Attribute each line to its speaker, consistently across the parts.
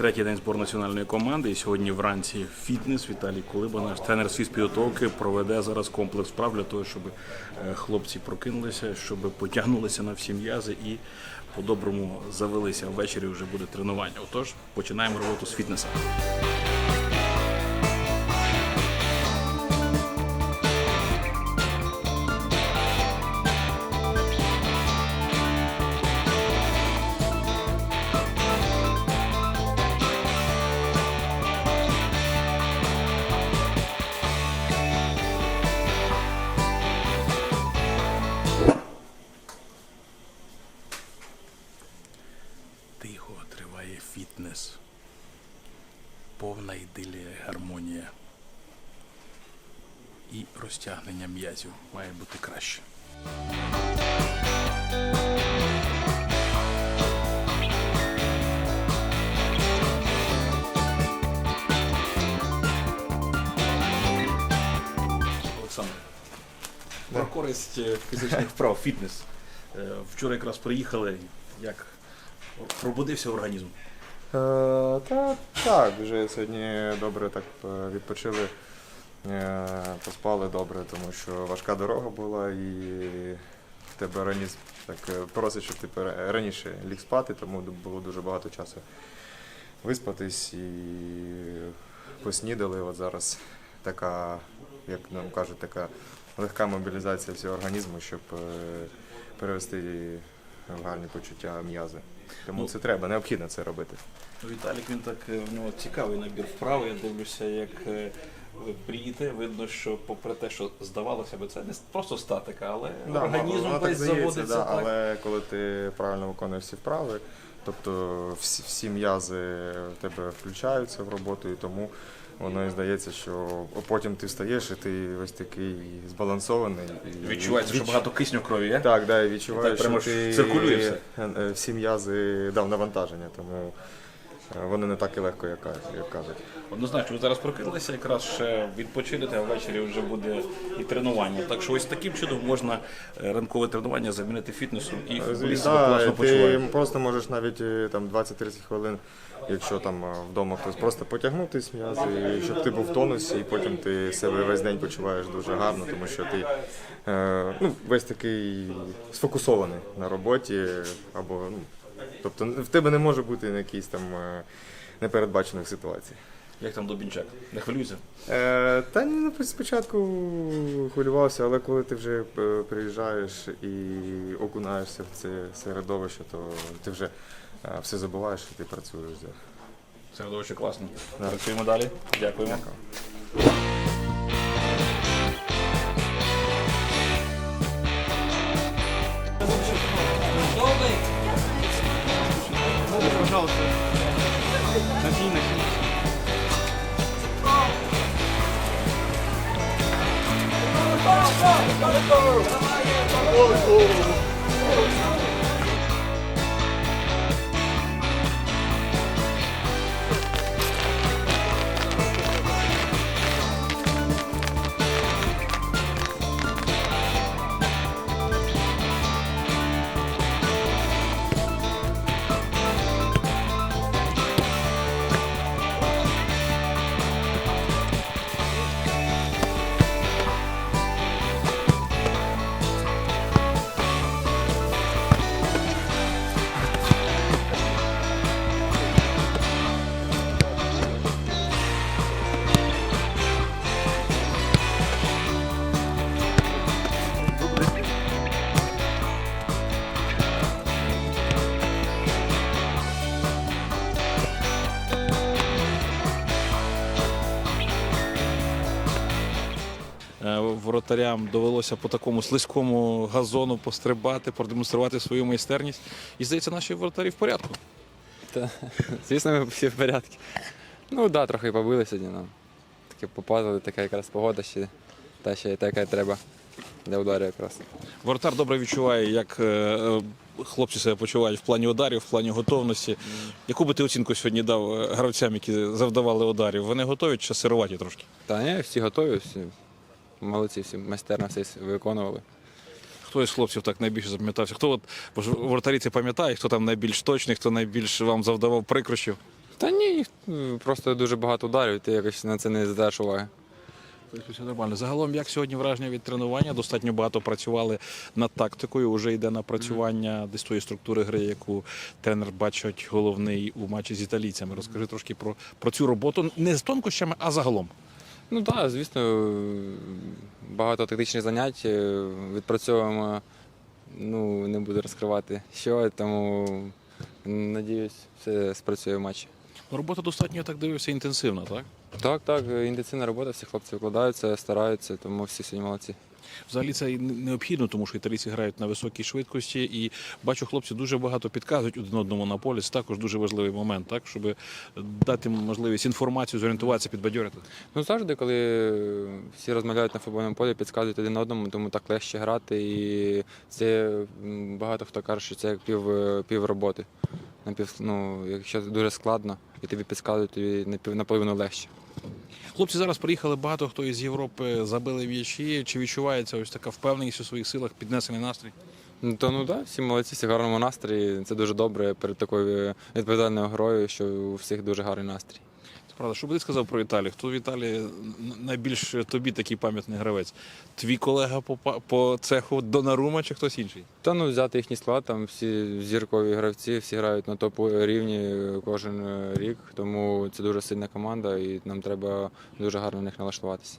Speaker 1: Третій день збору національної команди. І сьогодні вранці фітнес. Віталій Кулиба, наш тренер свій підготовки, проведе зараз комплекс справ для того, щоб е, хлопці прокинулися, щоб потягнулися на всі м'язи і по-доброму завелися. Ввечері вже буде тренування. Отож, починаємо роботу з фітнеса. Фітнес. Повна ідилія, гармонія. І розтягнення м'язів має бути краще. Олександр, про користь е, фізичних вправ, фітнес. Е, Вчора якраз приїхали, як пробудився організм.
Speaker 2: Е, та так, вже сьогодні добре так е, відпочили, е, поспали добре, тому що важка дорога була і в тебе організм так просить, щоб ти раніше ліг спати, тому було дуже багато часу виспатись і поснідали. От зараз така, як нам кажуть, така легка мобілізація всього організму, щоб перевести в гарні почуття м'язи. Тому
Speaker 1: Ну,
Speaker 2: це треба, необхідно це робити.
Speaker 1: Віталік, він так е, в нього цікавий набір вправ. Я дивлюся, як е, ви приїдете. Видно, що попри те, що здавалося би, це не просто статика, але
Speaker 2: Да,
Speaker 1: організм весь заводиться
Speaker 2: да,
Speaker 1: так.
Speaker 2: але коли ти правильно виконуєш всі вправи, тобто всі, всі м'язи в тебе включаються в роботу, і тому воно і здається, що потім ти встаєш і ти ось такий збалансований. І
Speaker 1: Відчувається, що
Speaker 2: відч-
Speaker 1: багато кисню в крові є.
Speaker 2: Так, да, і відчуваєш,
Speaker 1: Так прямо
Speaker 2: що
Speaker 1: ж
Speaker 2: ти
Speaker 1: циркулює все.
Speaker 2: е, е, всі м'язи дав навантаження, тому е, воно не так і легко, як, як кажуть.
Speaker 1: Однозначно, ви зараз прокинулися, якраз ще відпочинете, а ввечері вже буде і тренування. Так що ось таким чином можна е, ранкове тренування замінити фітнесом і футболіст себе
Speaker 2: Да,
Speaker 1: класно
Speaker 2: ти просто можеш навіть е, там 20-30 хвилин, якщо там е, вдома хтось просто потягнутись м'язи, щоб ти був в тонусі, і потім ти себе весь день почуваєш дуже гарно, тому що ти е, ну, весь такий сфокусований на роботі, або ну, тобто в тебе не може бути якісь там е, непередбачених ситуацій.
Speaker 1: Як там Дубінчак? Не хвилюється?
Speaker 2: Е, та ні, ну, спочатку хвилювався, але коли ти вже е, приїжджаєш і окунаєшся в це середовище, то ти вже е, все забуваєш і ти працюєш.
Speaker 1: Середовище класно.
Speaker 2: Да.
Speaker 1: Працюємо далі. Дякуємо. Е, Воротарям довелося по такому слизькому газону пострибати, продемонструвати свою майстерність. І здається, наші воротарі в порядку.
Speaker 3: Та, звісно, ми всі в порядку. Ну так, да, трохи побили сьогодні. Ну. Таке попадали, така якраз погода ще, та ще й така треба для ударів якраз.
Speaker 1: Воротар добре відчуває, як е, е, хлопці себе почувають в плані ударів, в плані готовності. Яку би ти оцінку сьогодні дав е, гравцям, які завдавали ударів? Вони готові чи сируваті трошки?
Speaker 3: Та ні, всі готові, всі молодці, всі майстерно все виконували.
Speaker 1: Хто із хлопців так найбільше запам'ятався? Хто от бо ж воротарі це пам'ятає, хто там найбільш точний, хто найбільш вам завдавав прикрощів?
Speaker 3: Та ні, просто дуже багато ударів, ти якось на це не звертаєш уваги.
Speaker 1: Тобто все нормально. Загалом, як сьогодні враження від тренування? Достатньо багато працювали над тактикою. Вже йде напрацювання десь тої структури гри, яку тренер бачить головний у матчі з італійцями. Розкажи трошки про, про цю роботу не з тонкощами, а загалом.
Speaker 3: Ну так, да, звісно, багато тактичних занять е, відпрацьовуємо. Ну, не буду розкривати що, тому надіюсь, все спрацює в матчі.
Speaker 1: Робота достатньо, я так дивився, інтенсивна, так?
Speaker 3: Так, так, е, інтенсивна робота, всі хлопці викладаються, стараються, тому всі сьогодні молодці.
Speaker 1: Взагалі це необхідно, тому що італійці грають на високій швидкості, і бачу, хлопці дуже багато підказують один одному на полі. Це також дуже важливий момент, так щоб дати можливість інформацію, зорієнтуватися, підбадьорити.
Speaker 3: Ну завжди, коли всі розмовляють на футбольному полі, підказують один одному, тому так легше грати. І це багато хто каже, що це як пів, пів роботи. Напів, ну, якщо дуже складно і тобі підказують, тобі наполовину легше.
Speaker 1: Хлопці зараз приїхали багато хто із Європи, забили в'ячі. Чи відчувається ось така впевненість у своїх силах, піднесений настрій?
Speaker 3: Ну, то ну так, всі молодці, всі в гарному настрої. Це дуже добре перед такою відповідальною грою, що у всіх дуже гарний настрій.
Speaker 1: Правда. Що би ти сказав про Італію? Хто в Італії найбільш тобі такий пам'ятний гравець? Твій колега по, по цеху Донарума чи хтось інший?
Speaker 3: Та ну взяти їхній склад, там всі зіркові гравці, всі грають на топ рівні кожен е, рік, тому це дуже сильна команда, і нам треба дуже гарно на них налаштуватися.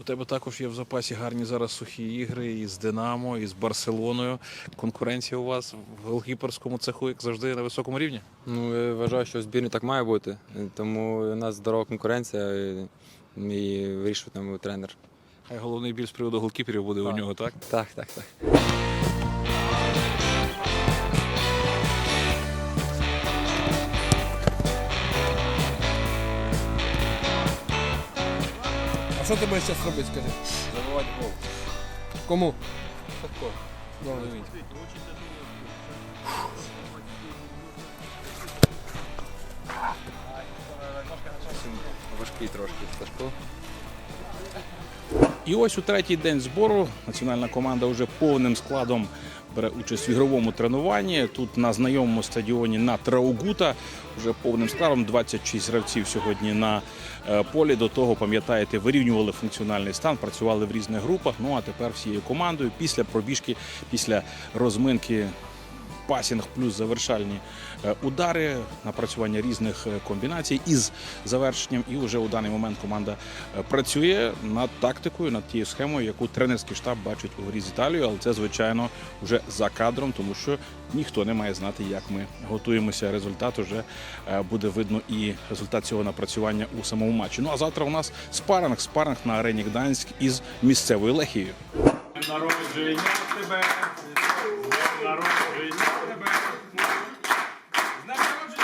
Speaker 1: У тебе також є в запасі гарні зараз сухі ігри із Динамо, і з Барселоною. Конкуренція у вас в голкіперському цеху, як завжди, на високому рівні.
Speaker 3: Ну я вважаю, що в збірні так має бути, тому у нас здорова конкуренція і, і вирішує там тренер.
Speaker 1: Хай головний біль з приводу голкіперів буде у
Speaker 3: Так.
Speaker 1: нього, так?
Speaker 3: Так, так, так.
Speaker 4: А що ти будеш зараз робити, скажи?
Speaker 1: Забивати гол.
Speaker 4: Кому?
Speaker 3: Важкий трошки Сашко.
Speaker 1: І ось у третій день збору національна команда вже повним складом бере участь в ігровому тренуванні. Тут на знайомому стадіоні на Траугута вже повним складом 26 гравців сьогодні на е, полі. До того пам'ятаєте, вирівнювали функціональний стан, працювали в різних групах. Ну а тепер всією командою після пробіжки, після розминки. Пасінг плюс завершальні е, удари, напрацювання різних е, комбінацій із завершенням. І вже у даний момент команда е, працює над тактикою, над тією схемою, яку тренерський штаб бачить у грі з Італією. Але це звичайно вже за кадром, тому що ніхто не має знати, як ми готуємося. Результат уже буде видно і результат цього напрацювання у самому матчі. Ну а завтра у нас спаринг, спаринг на арені Гданськ із місцевою лехією.
Speaker 5: Народження тебе, з народження тебе. З днем народження,